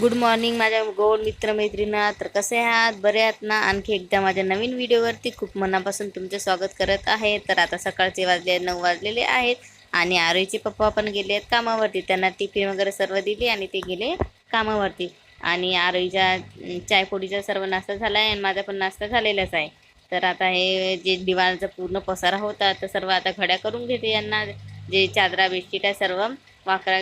Good morning माझ्या गोड मित्रमैत्रिणा. तर कसे आहात? बरे आहात ना? आणखी एकदा माझ्या नवीन व्हिडिओवरती खूप मनापासून तुमचे स्वागत करत आहे. तर आता सकाळचे वाजले नऊ वाजलेले आहेत. आणि आरोईचे पप्पा पण गेले आहेत कामावरती. त्यांना टिफिन वगैरे सर्व दिली आणि ते गेले कामावरती. आणि आरोईच्या चायपोडीचा सर्व नाश्ता झाला आहे आणि माझा पण नाश्ता झालेलाच आहे. तर आता हे जे दिवाळचा पूर्ण पसारा होता तर सर्व आता घड्या करून घेते यांना. जे चादरा बेडशीट आहे सर्व वाकरा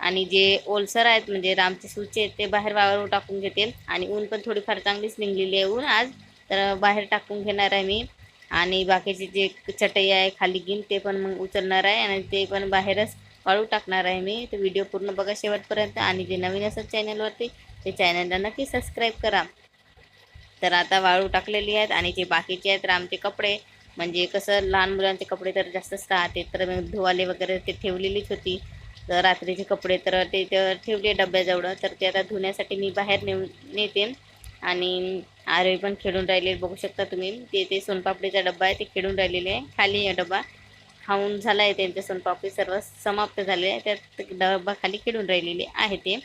आणि जे ओलसर आहेत म्हणजे रामचे सूचे आहेत ते बाहेर वावर टाकून घेते आणि ऊन पण थोडीफार चांगलीच निघलेली आहे ऊन आज. तर बाहेर टाकून घेणार आहे मी. आणि बाकीचे जे चटई आहे खाली गिन ते पण मग उचलणार आहे. आणि ते पण बाहेरच वाळू टाकणार आहे मी. तर व्हिडिओ पूर्ण बघा शेवटपर्यंत. आणि जे नवीन असत चॅनलवरती ते चॅनलला नक्की सबस्क्राईब करा. तर आता वाळू टाकलेली आहेत आणि जे बाकीचे आहेत रामचे कपडे म्हणजे कसं लहान मुलांचे कपडे तर जास्तच राहते तर मग धुवाले वगैरे ते ठेवलेलीच होती. तर रात्रीचे कपडे तर ते तर ठेवले डब्याजवळ. तर ते आता धुण्यासाठी मी बाहेर नेऊन नेते. आणि आरोही पण खेळून राहिले बघू शकता तुम्ही. ते ते सोनपापडीचा डब्बा आहे ते खेळून राहिलेले आहे. खाली आहे डब्बा. खाऊन झाला आहे त्यांचे सोनपापडी सर्व समाप्त झाले आहे. त्यात डब्बा खाली खेळून राहिलेले आहे ते.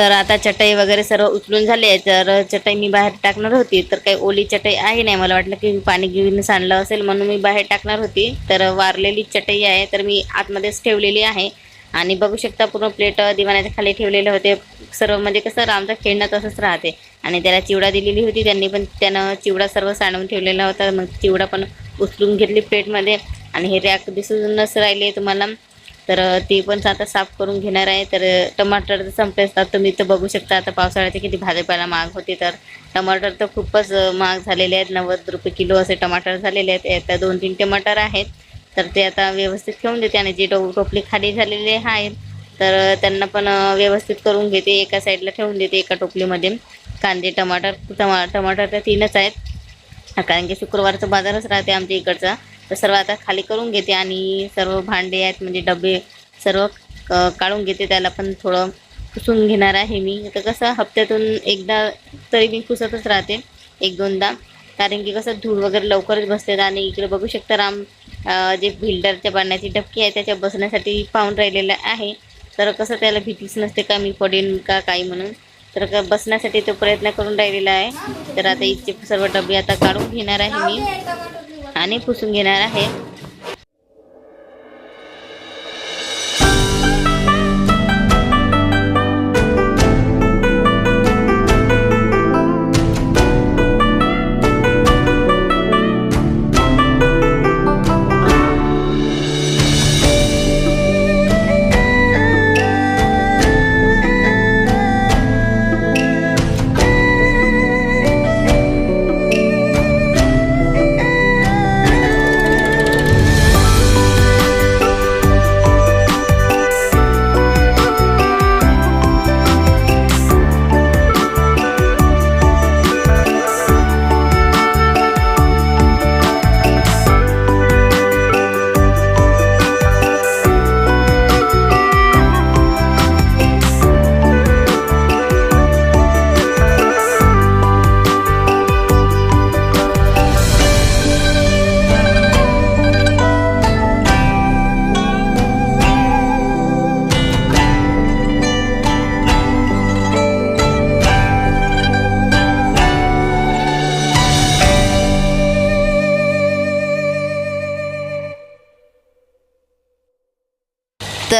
तर आता चटई वगैरे सर्व उचलून झाले तर चटई मी बाहेर टाकणार होती. तर काही ओली चटई आहे नाही. मला वाटलं की पाणी घेऊन सांडलं असेल म्हणून मी बाहेर टाकणार होती. तर वारलेली चटई आहे. तर मी आतमध्येच ठेवलेली आहे. आणि बघू शकता पूर्ण प्लेट दिवाण्याच्या खाली ठेवलेले होते. सर्व म्हणजे कसं रामचं खेळणं तसंच राहते. आणि त्याला चिवडा दिलेली होती त्यांनी पण. त्यानं चिवडा सर्व सांडून ठेवलेला होता. मग चिवडा पण उचलून घेतली प्लेटमध्ये. आणि हे रॅक दिसूनच राहिले तुम्हाला. तर ते पण आता साफ करून घेणार आहे. तर टमाटर तर संपले असतात. तुम्ही तर बघू शकता आता पावसाळ्याचे किती भाजीपाला महाग होते. तर टमाटर तर खूपच महाग झालेले आहेत. नव्वद रुपये किलो असे टमाटर झालेले आहेत. आता दोन तीन टमाटर आहेत. तर ते आता व्यवस्थित ठेवून देते आणि जे टो टोपली खाली झालेले आहेत. तर त्यांना पण व्यवस्थित करून घेते. एका साईडला ठेवून देते एका टोपलीमध्ये. कांदे टमाटर टमा टमाटर तर तीनच आहेत. कारण की शुक्रवारचा बाजारच राहते आमच्या इकडचा. तर सर्व आता खाली करून घेते आणि सर्व भांडे आहेत म्हणजे डबे सर्व काढून घेते. त्याला पण थोडं पुसून घेणार आहे मी. तर कसं हप्त्यातून एकदा तरी मी पुसतच राहते एक दोनदा. कारण की कसं धूळ वगैरे लवकरच बसते आणि इकडे बघू शकता राम जे बिल्डरच्या पाण्याची डबकी आहे त्याच्या बसण्यासाठी पाहून राहिलेलं आहे. तर कसं त्याला भीतीच नसते का मी पडेन का काही म्हणून. तर का बसण्यासाठी तो प्रयत्न करून राहिलेला आहे. तर आता इथचे सर्व डबे आता काढून घेणार आहे मी. आणि पुसून घेणार आहे.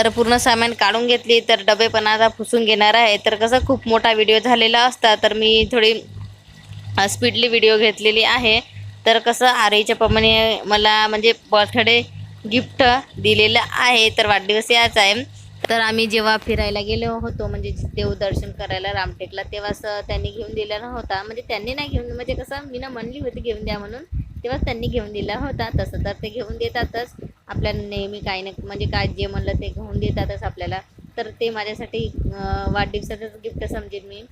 तर पूर्ण सामान काढून घेतली तर डबे पण आता फुसून घेणार आहे. तर कसं खूप मोठा व्हिडिओ झालेला असता तर मी थोडी स्पीडली व्हिडिओ घेतलेली आहे. तर कसं आरेच्या प्रमाणे मला म्हणजे बर्थडे गिफ्ट दिलेलं आहे तर वाढदिवस याच आहे. तर आम्ही जेव्हा फिरायला गेलो होतो म्हणजे देवदर्शन करायला रामटेकला तेव्हाच त्यांनी घेऊन दिला नव्हता. म्हणजे त्यांनी नाही घेऊन म्हणजे कसं मी ना म्हणली होती घेऊन द्या म्हणून तेव्हाच त्यांनी घेऊन दिला होता. तसं तर ते घेऊन देतातच. आपल्याला नेहमी काही ना म्हणजे काय जे म्हणलं ते घेऊन देतातच आपल्याला. तर ते माझ्यासाठी वाढदिवसाचंच गिफ्ट समजेल मी.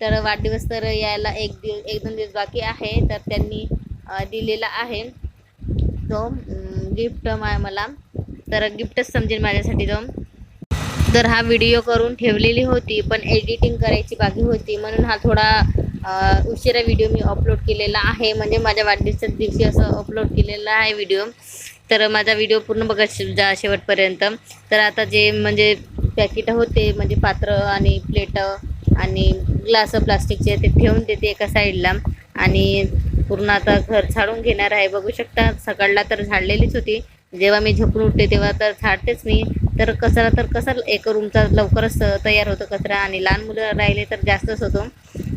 तर वाढदिवस तर यायला एक दिव एक दोन दिवस बाकी आहे तर त्यांनी दिलेला आहे. तो गिफ्ट मला. तर गिफ्टच समजेल माझ्यासाठी तो. तर हा व्हिडिओ करून ठेवलेली होती पण एडिटिंग करायची बाकी होती. म्हणून हा थोडा उशिरा व्हिडिओ मी अपलोड केलेला आहे. म्हणजे माझ्या वाढदिवसाच्या दिवशी असं अपलोड केलेला आहे व्हिडिओ तर माझा व्हिडिओ पूर्ण बघा जा शेवटपर्यंत. तर आता जे म्हणजे पॅकेट होते म्हणजे पात्र आणि प्लेट आणि ग्लास प्लास्टिकचे ते ठेवून देते एका साईडला आणि पूर्ण आता घर झाडून घेणार आहे. बघू शकता सकाळला तर झाडलेलीच होती. जेव्हा मी झोपून उठते तेव्हा तर झाडतेच मी. तर कचरा तर कसा एक रूमचा लवकरच तयार होतो कचरा. आणि लहान मुलं राहिले तर जास्तच होतो.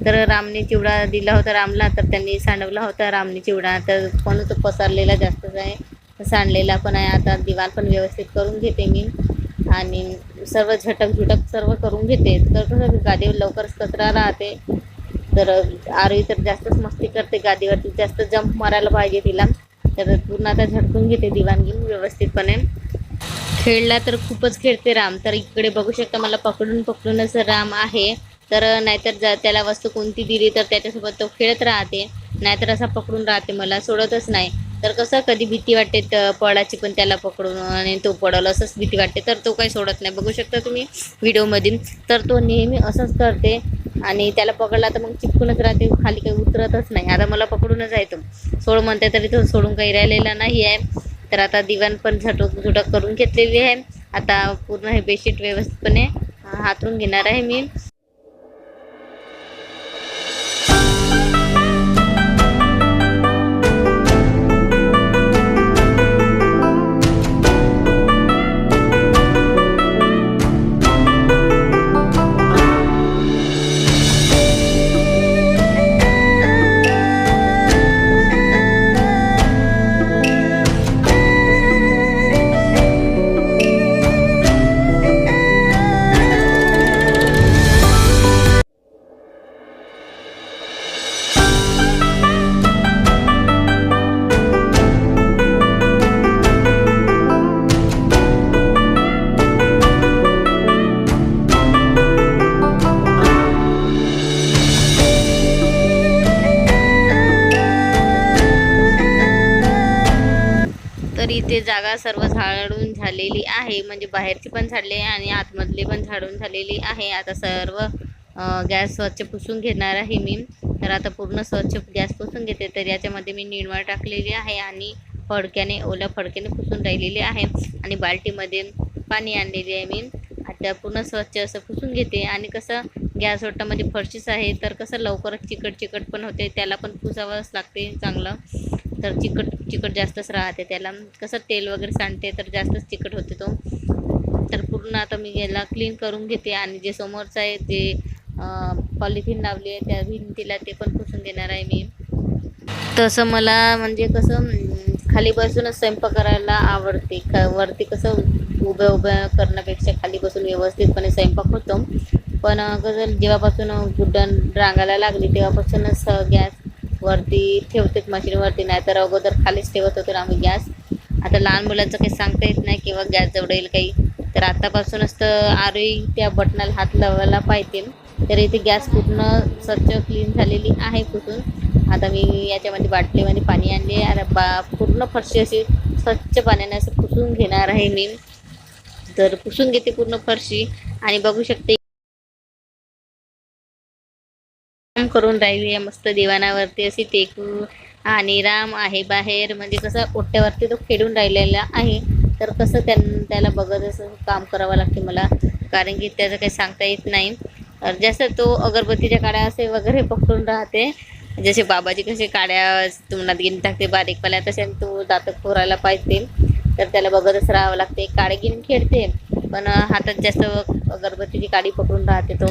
तर रामने चिवडा दिला होता रामला. तर त्यांनी सांडवला होता रामने चिवडा. तर पण तो पसरलेला जास्तच आहे. सांडलेला पण आहे. आता दिवाण पण व्यवस्थित करून घेते मी. आणि सर्व झटक झुटक सर्व करून घेते. तर कसं गादीवर लवकरच कचरा राहते. तर आरवी तर जास्तच मस्ती करते गादीवरती. जास्त जंप मारायला पाहिजे तिला. तर पूर्ण आता झटकून घेते दिवाण घेऊन व्यवस्थितपणे. खेळला तर खूपच खेळते राम. तर इकडे बघू शकता मला पकडून पकडूनच राम आहे. तर नाहीतर जर त्याला वस्तू कोणती दिली तर त्याच्यासोबत तो खेळत राहते. नाहीतर असा पकडून राहते मला. सोडतच नाही. तर कसं कधी भीती वाटते पळाची पण त्याला पकडून आणि तो पडल असंच भीती वाटते तर तो काही सोडत नाही. बघू शकता तुम्ही व्हिडिओमध्ये. तर तो नेहमी असंच करते आणि त्याला पकडला तर मग चिपकूनच राहते खाली काही उतरतच नाही. आता मला पकडूनच आहे तो. सोड म्हणते तरी तो सोडून काही राहिलेला नाही आहे. तर आता दिवाण पण झटक झुटक करून घेतलेली आहे. आता पूर्ण हे बेडशीट व्यवस्थितपणे हातरून घेणार आहे मी. इथे जागा सर्व झाडून झालेली आहे. म्हणजे बाहेरची पण झाडली आहे आणि आतमधली पण झाडून झालेली आहे. आता सर्व गॅस स्वच्छ पुसून घेणार आहे मी. तर आता पूर्ण स्वच्छ गॅस पुसून घेते. तर याच्यामध्ये मी निरमाळ टाकलेली आहे आणि फडक्याने ओल्या फडक्याने पुसून राहिलेली आहे. आणि बाल्टीमध्ये पाणी आणलेली आहे मी. आता पूर्ण स्वच्छ असं पुसून घेते. आणि कसं गॅस ओटामध्ये फरशीच आहे. तर कसं लवकरच चिकट चिकट पण होते. त्याला पण पुसावंच लागते चांगलं. तर चिकट चिकट जास्तच राहते त्याला. कसं तेल वगैरे सांडते तर जास्तच चिकट होते तो. तर पूर्ण आता मी याला क्लीन करून घेते आणि जे समोरचं आहे जे पॉलिथिन लावली आहे त्या भिंतीला ते पण पुसून घेणार आहे मी. तसं मला म्हणजे कसं खाली बसूनच स्वयंपाक करायला आवडते. ख वरती कसं उभ्या उभ्या करण्यापेक्षा खाली बसून व्यवस्थितपणे स्वयंपाक होतो. पण कसं जेव्हापासून गुड्डण रांगायला लागली तेव्हापासूनच गॅस वरती ठेवतात मशीनवरती नाही तर अगोदर खालीच ठेवत होतो आम्ही गॅस. आता लहान मुलांचं काही सांगता येत नाही किंवा गॅस जवळ येईल काही. तर आतापासूनच तर आरोही त्या बटनाला हात लावायला पाहिजे. तर इथे गॅस पूर्ण स्वच्छ क्लीन झालेली आहे पुसून आता मी याच्यामध्ये बाटलीमध्ये पाणी आणले. आणि बा पूर्ण फरशी अशी स्वच्छ पाण्याने असं पुसून घेणार आहे मी. तर पुसून घेते पूर्ण फरशी. आणि बघू शकते करून राहिली आहे मस्त दिवाणावरती अशी टेकू. आणि राम आहे बाहेर. म्हणजे कसं ओट्यावरती तो खेळून राहिलेला आहे. तर कसं त्यां त्याला बघत असं काम करावं लागते मला. कारण की त्याचं काही सांगता येत नाही. तर जसं तो अगरबत्तीच्या काड्या असे वगैरे पकडून राहते. जसे बाबाजी कसे काड्या तुम्हाला गिन टाकते बारीकवाल्या तसे तो दात खोरायला पाहिजे तर त्याला बघतच राहावं लागते. काडे गिन खेळते. पण हातात जास्त अगरबत्तीची काडी पकडून राहते तो.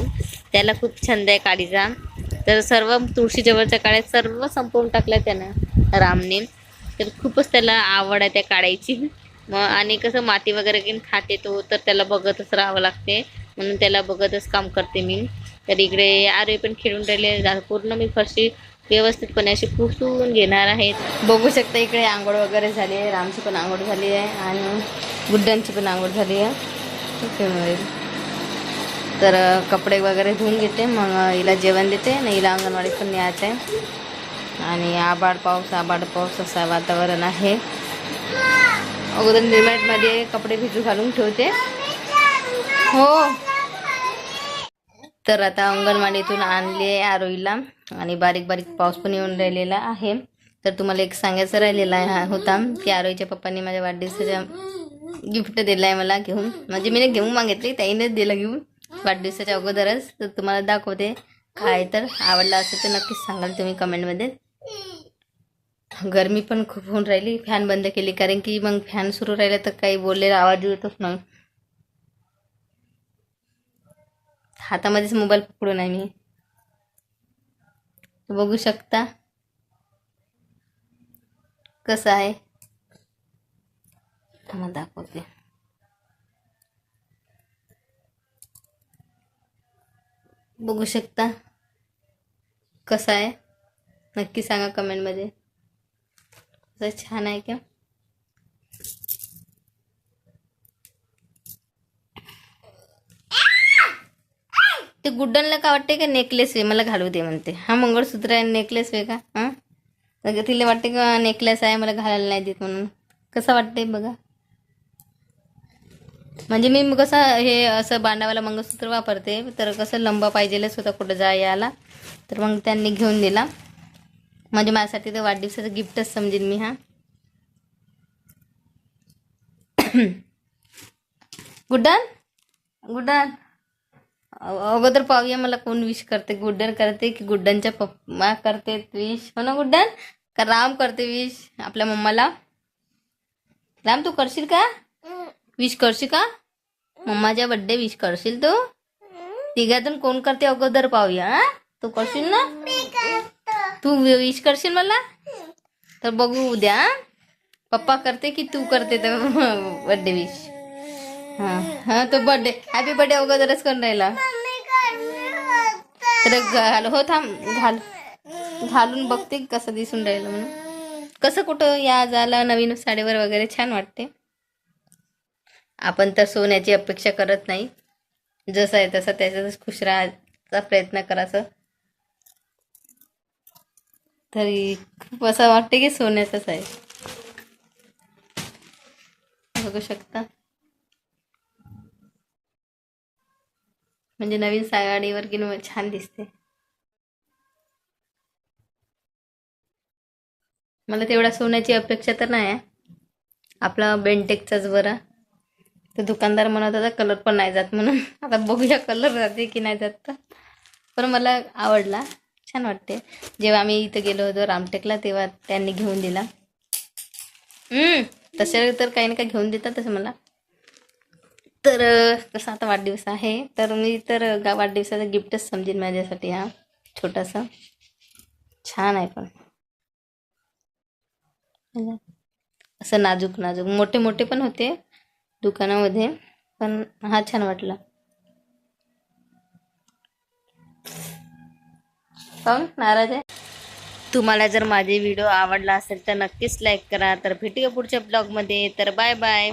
त्याला खूप छंद आहे काडीचा. तर सर्व तुळशीजवळच्या काळ्यात सर्व संपवून टाकल्या त्यानं रामने. तर खूपच त्याला आवड आहे त्या काढायची मग आणि कसं माती वगैरे घेऊन खाते तो तर त्याला बघतच राहावं लागते. म्हणून त्याला बघतच काम करते मी. तर इकडे आरे पण खेळून राहिले. पूर्ण मी फरशी व्यवस्थितपणे अशी पुसून घेणार आहेत बघू शकता इकडे आंघोळ वगैरे झाली आहे. रामची पण आंघोळ झाली आहे आणि गुड्डांची पण आंघोळ झाली आहे. त्यामुळे तर कपडे वगैरे धुवून घेते मग हिला जेवण देते आणि हिला अंगणवाडीत पण न्यायचं आहे आणि आबाड पाऊस आबाड पाऊस असं वातावरण आहे. अगोदर निमेटमध्ये कपडे भिजू घालून ठेवते. हो. तर आता अंगणवाडीतून आणले आरोईला आणि बारीक बारीक पाऊस पण येऊन राहिलेला आहे. तर तुम्हाला एक सांगायचं राहिलेला आहे हा होता की आरोईच्या पप्पांनी माझ्या वाढदिवसाच्या गिफ्ट दिलं आहे मला घेऊन. म्हणजे मी घेऊन मागितली ताईनेच दिलं घेऊन. वाढदिवसाच्या अगोदरच तर तुम्हाला दाखवते. काय तर आवडला असेल तर नक्कीच सांगाल तुम्ही कमेंटमध्ये. गरमी पण खूप होऊन राहिली. फॅन बंद केली. कारण की मग फॅन सुरू राहिला तर काही बोललेला आवाज येतच नाही. हातामध्येच मोबाईल पकडून आहे मी. बघू शकता. कसं आहे? थांबा दाखवते. बघू शकता. कसं आहे? नक्की सांगा कमेंटमध्ये. असं छान आहे का? ते गुड्डनला का वाटते का नेकलेस आहे मला घालू दे म्हणते. हा मंगळसूत्र आहे नेकलेस आहे का? हां? तिला वाटते का नेकलेस आहे मला घालायला नाही देत म्हणून. कसं वाटते बघा. म्हणजे मी कसं हे असं बांडावाला मंगळसूत्र वापरते तर कसं लंबा पाहिजेलच होता कुठं जा यायला. तर मग त्यांनी घेऊन दिला. म्हणजे माझ्यासाठी तर वाढदिवसाचं गिफ्टच समजेन मी हा. गुड्डन? गुड्डन? अगोदर पाहूया मला कोण विश करते. गुड्डन करते की गुड्डनच्या पप्पा करते विश हो ना गुड्डन? का राम करते विश आपल्या मम्माला? राम तू करशील का? विश करशील का? मम्माच्या बड्डे विश करशील तू? तिघातून कोण करते अगोदर पाहूया हा? तू करशील ना? तू विश करशील मला? तर बघू उद्या? पप्पा करते की तू करते तर बड्डे विश हा हा तो बर्थडे हॅपी बर्थडे अगोदरच करून राहिला. तर घाल हो थांब घाल. घालून बघते कसं दिसून राहिलं म्हणून. कसं कुठं या झाला? नवीन साडीवर वगैरे छान वाटते. आपण तर सोन्याची अपेक्षा करत नाही. जसं आहे तसं त्याच्यातच खुश राहायचा प्रयत्न करायचं तरी खूप असं वाटते की सोन्याचंच आहे. बघू शकता. म्हणजे नवीन साडीवर की म्हणजे छान दिसते. मला तेवढ्या सोन्याची अपेक्षा तर नाही आहे. आपला बेंटेकचाच बरा. तर दुकानदार म्हणत होता कलर पण नाही जात म्हणून. आता बघूया कलर जाते की नाही जात तर. पण मला आवडला. छान वाटते. जेव्हा आम्ही इथं गेलो होतो रामटेकला तेव्हा त्यांनी घेऊन दिला. तसे तर काही ना काही घेऊन देतात तसं मला. तर कसं आता वाढदिवस आहे. तर मी तर गा वाढदिवसाचं गिफ्टच समजेन माझ्यासाठी हा. छोटासा. छान आहे पण. असं नाजूक नाजूक मोठे मोठे पण होते. दुकानामध्ये. पण हा छान वाटला. काऊन नाराज आहे. तुम्हाला जर माझे व्हिडिओ आवडला असेल तर नक्कीच लाईक करा. तर भेटूया पुढच्या ब्लॉगमध्ये तर बाय बाय